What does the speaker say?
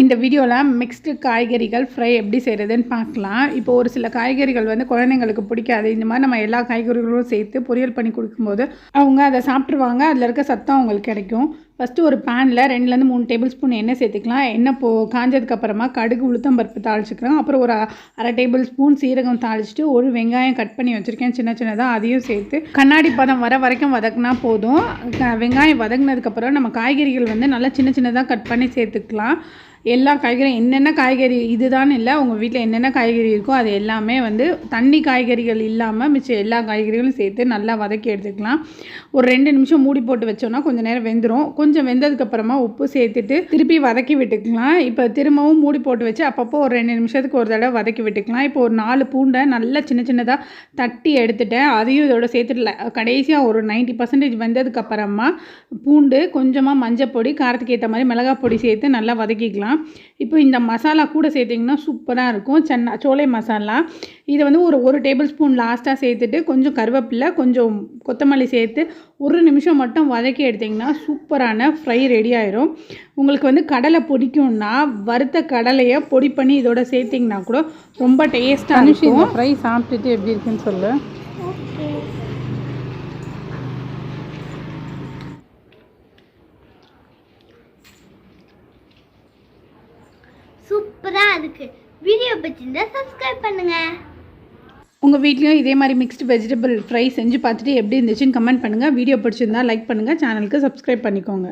இந்த வீடியோவில் மிக்ஸ்டு காய்கறிகள் ஃப்ரை எப்படி செய்கிறதுன்னு பார்க்கலாம். இப்போ ஒரு சில காய்கறிகள் வந்து குழந்தைங்களுக்கு பிடிக்காது. இந்த மாதிரி நம்ம எல்லா காய்கறிகளும் சேர்த்து பொரியல் பண்ணி கொடுக்கும்போது அவங்க அதை சாப்பிட்ருவாங்க அதில் இருக்க சத்தம் அவங்களுக்கு கிடைக்கும். ஃபஸ்ட்டு ஒரு பேனில் ரெண்டுலேருந்து மூணு டேபிள் ஸ்பூன் எண்ணெய் சேர்த்துக்கலாம். எண்ணெய் போ காஞ்சதுக்கப்புறமா கடுகு உளுத்தம் பருப்பு தாளிச்சிக்கிறோம். அப்புறம் ஒரு அரை டேபிள் ஸ்பூன் சீரகம் தாளிச்சிட்டு ஒரு வெங்காயம் கட் பண்ணி வச்சுருக்கேன். சின்ன சின்னதாக அதையும் சேர்த்து. கண்ணாடி பதம் வர வரைக்கும் வதக்குனா போதும். க- வெங்காயம் வதக்குனதுக்கப்புறம் நம்ம காய்கறிகள் வந்து நல்லா சின்ன சின்னதாக கட் பண்ணி சேர்த்துக்கலாம். எல்லா காய்கறியும் என்னென்ன காய்கறி இதுதான் இல்லை. உங்கள் வீட்டில் என்னென்ன காய்கறி இருக்கோ அது எல்லாமே வந்து தண்ணி காய்கறிகள் இல்லாமல் மிச்சம் எல்லா காய்கறிகளும் சேர்த்து நல்லா வதக்கி எடுத்துக்கலாம். ஒரு ரெண்டு நிமிஷம் மூடி போட்டு வச்சோன்னா கொஞ்சம் நேரம் வெந்துடும் கொஞ்சம் கொஞ்சம் வெந்ததுக்கப்புறமா உப்பு சேர்த்துட்டு திருப்பி வதக்கி விட்டுக்கலாம். இப்போ திரும்பவும் மூடி போட்டு வச்சு அப்பப்போ ஒரு ரெண்டு நிமிஷத்துக்கு ஒரு தடவை வதக்கி விட்டுக்கலாம். இப்போ ஒரு நாலு பூண்டை நல்லா சின்ன சின்னதாக தட்டி எடுத்துட்டேன். அதையும் இதோட சேர்த்துட்டு கடைசியாக ஒரு நைன்ட்டி பர்சன்டேஜ் வெந்ததுக்கப்புறமா பூண்டு கொஞ்சமாக மஞ்சள் பொடி காரத்துக்கு ஏற்ற மாதிரி மிளகாய் பொடி சேர்த்து நல்லா வதக்கிக்கலாம். இப்போ இந்த மசாலா கூட சேர்த்திங்கன்னா சூப்பராக இருக்கும். சென்னா சோலை மசாலா. இதை வந்து ஒரு ஒரு டேபிள் ஸ்பூன் லாஸ்ட்டாக சேர்த்துட்டு கொஞ்சம் கருவேப்பிலை கொஞ்சம் கொத்தமல்லி சேர்த்து ஒரு நிமிஷம் மட்டும் வதக்கி எடுத்திங்கன்னா சூப்பரான ஃப்ரை ரெடி ஆயிரும். உங்களுக்கு வந்து கடலை பிடிக்கும்னா வறுத்த கடலையை பொடி பண்ணி இதோட சேர்த்திங்கன்னா கூட ரொம்ப டேஸ்ட்டாக இருக்கும். ஃப்ரை சாப்பிட்டுட்டு எப்படி இருக்குன்னு சொல்லு. சூப்பராக இருக்கு. வீடியோ பிடிச்சிருந்தா சப்ஸ்கிரைப் பண்ணுங்க. உங்கள் வீட்லேயும் இதே மாதிரி மிக்ஸ்டு வெஜிடபிள் ஃப்ரை செஞ்சு பார்த்துட்டு எப்படி இருந்துச்சுன்னு கமெண்ட் பண்ணுங்கள் வீடியோ பிடிச்சிருந்தா லைக் பண்ணுங்கள் சேனலுக்கு சப்ஸ்கிரைப் பண்ணிக்கோங்க.